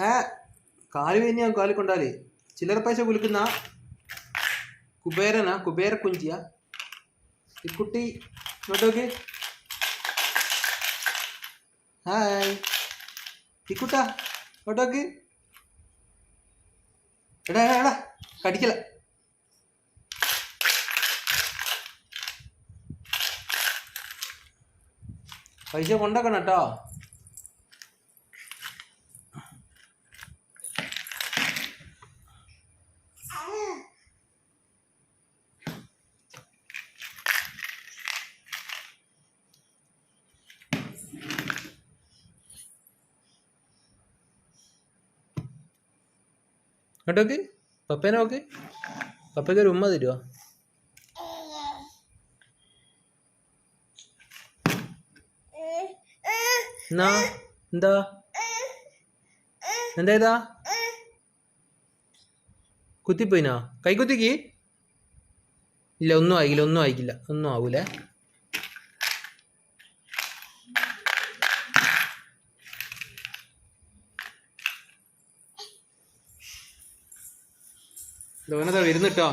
ഏ കാല് കഴിഞ്ഞാൽ കാല് കൊണ്ടാല് ചില്ലറ പൈസ കുലുക്കുന്ന കുബേരനാ കുബേര കുഞ്ചിയ ഈ കുട്ടി ഇങ്ങോട്ടോക്ക് ഹായ് ഈ കുട്ടാ ഇങ്ങോട്ടോക്ക് എടാ എടാ എടാ കടിക്കല പൈസ കൊണ്ടാക്കണം കേട്ടോ കേട്ടോക്ക് പപ്പേനെ നോക്ക്. പപ്പയ്ക്ക് ഒരു ഉമ്മ തരുമോ എന്നാ? എന്താ? എന്താ ഇതാ? കുത്തിപ്പോയിനാ? കൈ കുത്തിക്ക്. ഇല്ല ഒന്നും ആയിക്കില്ല ഒന്നും ആയിക്കില്ല. ഒന്നും ആവൂലേ? ധോനത വരുന്നിട്ടോ